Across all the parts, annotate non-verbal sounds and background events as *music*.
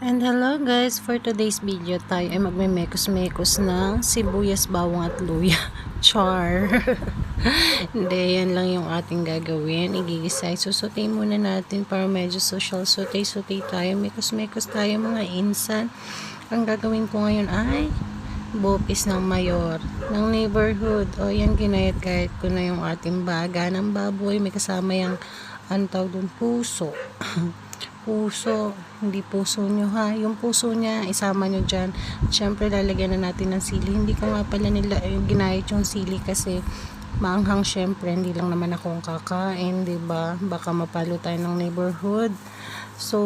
And hello guys, for today's video tayo ay magme-mekos-mekos ng sibuyas, bawang at luya. *laughs* Char! *laughs* Hindi, yan lang yung ating gagawin. Igigisay. Susutay muna natin para medyo social. Sutay-sutay tayo. Mekos-mekos tayo mga insan. Ang gagawin ko ngayon ay bopis ng mayor ng neighborhood. O yan, ginayat-gayat ko na yung ating baga ng baboy. May kasama yung antaw dun puso. *laughs* puso, hindi puso nyo ha. Yung puso niya, isama nyo dyan. Siyempre, lalagyan na natin ng sili. Hindi ko nga pala nila eh, ginayat yung sili kasi maanghang syempre. Hindi lang naman ako ang kakain, ba Baka mapalo tayo ng neighborhood. So,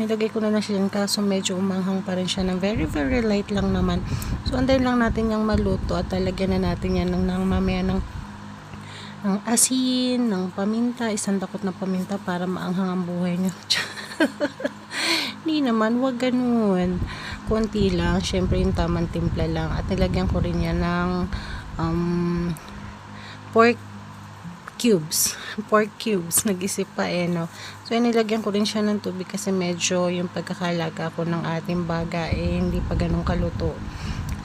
nilagay ko na lang siya dyan kaso medyo umanghang pa rin siya ng very very light lang naman. So, antayin lang natin yung maluto at talagyan na natin yan ng, ng mamaya ng ng asin, ng paminta, isang dakot na paminta para maanghang ang buhay niyo. *laughs* *laughs* Hindi naman, wag ganun. Konti lang, syempre yung tamang timpla lang. At nilagyan ko rin yan ng um, pork cubes. *laughs* Pork cubes. Nag-isip pa eh, no? So, nilagyan ko rin siya ng tubig kasi medyo yung pagkakalaga ko ng ating baga eh, hindi pa ganun kaluto.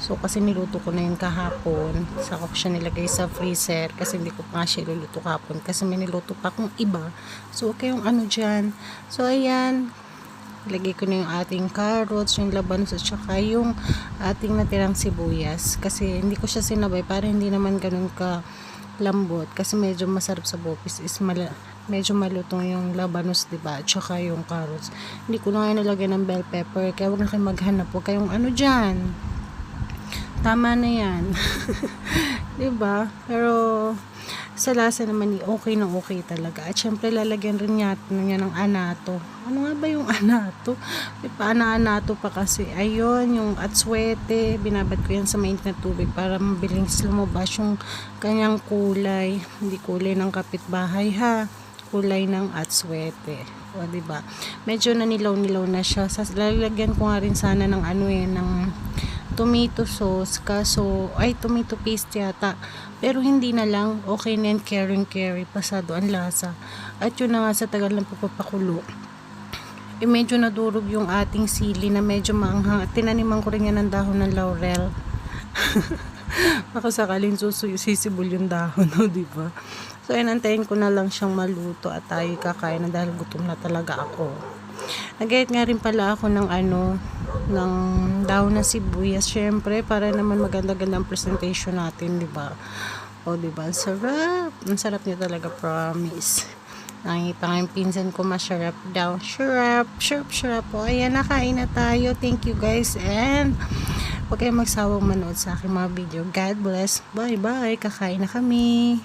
So, kasi niluto ko na yun kahapon. Saka ko siya nilagay sa freezer kasi hindi ko pa nga siya luluto kahapon kasi may niluto pa akong iba. So, okay yung ano dyan. So, ayan. Lagay ko na yung ating carrots, yung labanos at saka yung ating natirang sibuyas. Kasi hindi ko siya sinabay para hindi naman ganun ka lambot. Kasi medyo masarap sa bopis is mala medyo malutong yung labanos, di ba? At saka yung carrots. Hindi ko na nga nilagay ng bell pepper. Kaya huwag na kayo maghanap. Huwag kayong ano dyan tama na yan. *laughs* 'Di ba? Pero sa lasa naman okay na okay talaga. At syempre lalagyan rin natin niya ng anato. Ano nga ba yung *laughs* anato? May pa anato pa kasi. Ayun, yung atswete. Binabad ko yan sa mainit na tubig para mabilis lumabas yung kanyang kulay. Hindi kulay ng kapitbahay ha. Kulay ng atswete. O, di ba? Medyo nanilaw-nilaw na siya. Sa, lalagyan ko nga rin sana ng ano eh, ng tomato sauce kaso ay tomato paste yata. Pero hindi na lang okay na yan caring carry pasado ang lasa. At yun na nga sa tagal ng pagpapakulo. Eh medyo nadurog yung ating sili na medyo maanghang. At tinaniman ko rin yan ng dahon ng laurel. *laughs* Baka sakaling susuyo sisibol yung dahon no, di ba? So ayun antayin ko na lang siyang maluto at tayo kakain na dahil gutom na talaga ako. Nagayat nga rin pala ako ng ano, ng daw na sibuyas, syempre, para naman maganda-ganda ang presentation natin, di ba? O, di ba? Sarap. Ang sarap niya talaga, promise. Nakita nga yung pinsan ko, masarap daw. Sarap, sarap, sarap. O, ayan, nakain na tayo. Thank you, guys. And, huwag kayong magsawang manood sa aking mga video. God bless. Bye-bye. Kakain na kami.